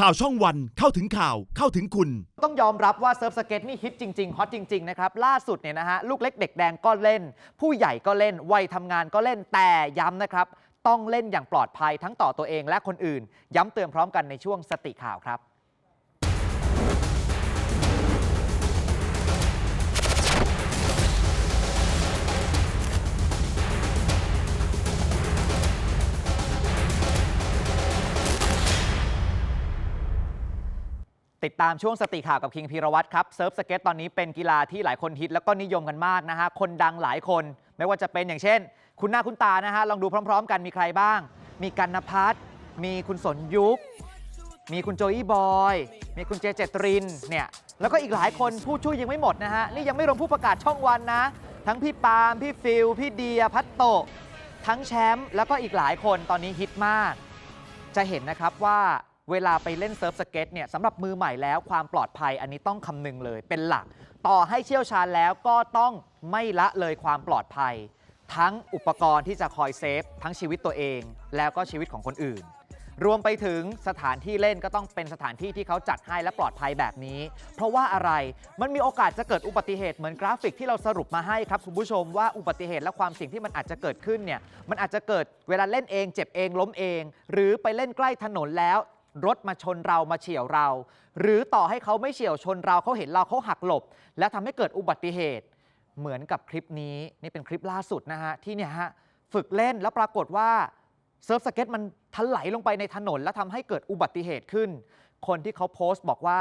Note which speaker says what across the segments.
Speaker 1: ข่าวช่องวันเข้าถึงข่าวเข้าถึงคุณ
Speaker 2: ต้องยอมรับว่าเซิร์ฟสเก็ตนี่ฮิตจริงๆฮอตจริงๆนะครับล่าสุดเนี่ยนะฮะลูกเล็กเด็กแดงก็เล่น ผู้ใหญ่ก็เล่นวัยทำงานก็เล่นแต่ย้ำนะครับ ต้องเล่นอย่างปลอดภัยทั้งต่อตัวเองและคนอื่น ย้ำเตือนพร้อมกันในช่วงสติข่าวครับ ติดตามช่วงสติข่าวกับคิงพีรวัตรครับเซิร์ฟสเก็ตตอนนี้เป็นกีฬาที่หลายคนฮิตแล้วก็นิยมกันมากนะฮะคนดังหลายคน ไม่ว่าจะเป็นอย่างเช่น คุณหน้าคุณตานะฮะลองดูพร้อม ๆ กันมีใครบ้าง มีกันนพัฒน์มีคุณสนยุค มีคุณโจอี้บอย มีคุณเจเจตรินเนี่ยแล้วก็อีกหลายคนผู้ช่วยยังไม่หมดนะฮะนี่ยังไม่รวมผู้ประกาศช่องวันนะ ทั้งพี่ปาล์มพี่ฟิลพี่เดียพัตโตทั้งแชมป์แล้วก็อีกหลายคนตอนนี้ฮิตมาก จะเห็นนะครับว่า เวลาไปเล่นเซิร์ฟสเก็ตเนี่ยสำหรับมือใหม่แล้วความปลอดภัยอันนี้ต้องคำนึงเลยเป็นหลัก ต่อให้เชี่ยวชาญแล้วก็ต้องไม่ละเลยความปลอดภัย ทั้งอุปกรณ์ที่จะคอยเซฟทั้งชีวิตตัวเอง แล้วก็ชีวิตของคนอื่น รวมไปถึงสถานที่เล่นก็ต้องเป็นสถานที่ที่เขาจัดให้และปลอดภัยแบบนี้ เพราะว่าอะไรมันมีโอกาสจะเกิดอุบัติเหตุเหมือนกราฟิกที่เราสรุปมาให้ครับคุณผู้ชมว่าอุบัติเหตุและความเสี่ยงที่มันอาจจะเกิดขึ้นเนี่ยมันอาจจะเกิดเวลาเล่นเอง เจ็บเองล้มเอง หรือไปเล่นใกล้ถนนแล้ว รถมาชนเรามาเฉี่ยวเรา หรือต่อให้เขาไม่เฉี่ยวชนเราเขาเห็นเราเขาหักหลบ และทำให้เกิดอุบัติเหตุ เหมือนกับคลิปนี้นี่เป็นคลิปล่าสุดนะฮะที่เนี่ยฮะฝึกเล่นแล้วปรากฏว่าเซิร์ฟสเก็ตมันถลายลงไปในถนน แล้วทำให้เกิดอุบัติเหตุขึ้น คนที่เขาโพสต์บอกว่า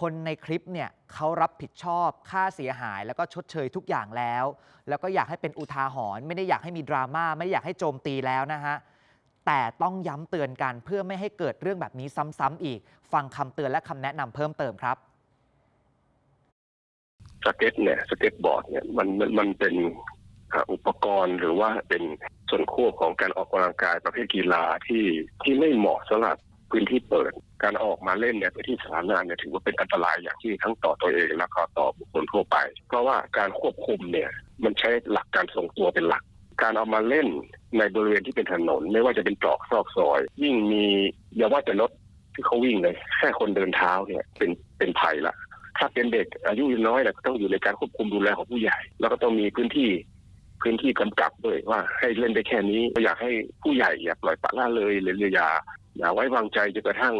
Speaker 2: คนในคลิปเนี่ยเขารับผิดชอบค่าเสียหาย แล้วก็ชดเชยทุกอย่างแล้ว แล้วก็อยากให้เป็นอุทาหรณ์ไม่ได้อยากให้มีดราม่าไม่ได้อยากให้โจมตีแล้วนะฮะ แต่ต้องย้ำเตือนกันเพื่อไม่ให้เกิดเรื่องแบบนี้ซ้ำๆอีก ฟังคำเตือนและคำแนะนำเพิ่มเติมครับ
Speaker 3: สเก็ตเนี่ยสเก็ตบอร์ดเนี่ยมันมันมันเป็นอุปกรณ์หรือว่าเป็นส่วนควบของการออกกำลังกายประเภทกีฬาที่ที่ไม่เหมาะสำหรับพื้นที่เปิด การออกมาเล่นเนี่ยพื้นที่สาธารณะเนี่ยถือว่าเป็นอันตรายอย่างที่ทั้งต่อตัวเองและก็ต่อบุคคลทั่วไป เพราะว่าการควบคุมเนี่ยมันใช้หลักการทรงตัวเป็นหลัก การเอามาเล่นในบริเวณที่เป็นถนน ไม่ว่าจะเป็นตรอกซอกซอย ยิ่งมีอย่าว่าแต่รถที่เขาวิ่งเลยแค่คนเดินเท้าเนี่ยเป็นเป็นภัยละถ้าเป็นเด็กอายุน้อยเนี่ยก็ต้องอยู่ในการควบคุมดูแลของผู้ใหญ่ แล้วก็ต้องมีพื้นที่พื้นที่กำกับด้วยว่าให้เล่นได้แค่นี้ก็อยากให้ผู้ใหญ่อย่าปล่อยปละละเลยหรืออย่าอย่าไว้วางใจจนกระทั่ง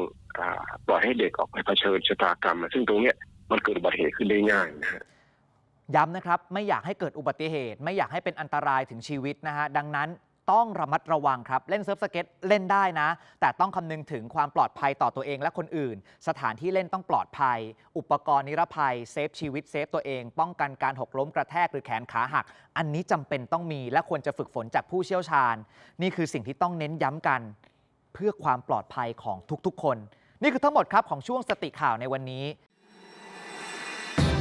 Speaker 3: ปล่อยให้เด็กออกไปเผชิญชะตากรรม ซึ่งตรงเนี้ยมันเกิดอุบัติเหตุขึ้นได้ง่ายนะฮะ
Speaker 2: ย้ำนะครับไม่อยากให้เกิดอุบัติเหตุ ไม่อยากให้เป็นอันตรายถึงชีวิตนะฮะดังนั้นต้องระมัดระวังครับ เล่นเซิร์ฟสเก็ตเล่นได้นะ แต่ต้องคำนึงถึงความปลอดภัยต่อตัวเองและคนอื่น สถานที่เล่นต้องปลอดภัย อุปกรณ์นิรภัย เซฟชีวิตเซฟตัวเอง ป้องกันการหกล้มกระแทกหรือแขนขาหัก อันนี้จำเป็นต้องมีและควรจะฝึกฝนจากผู้เชี่ยวชาญ นี่คือสิ่งที่ต้องเน้นย้ำกัน เพื่อความปลอดภัยของทุกๆ คน นี่คือทั้งหมดครับของช่วงสติข่าวในวันนี้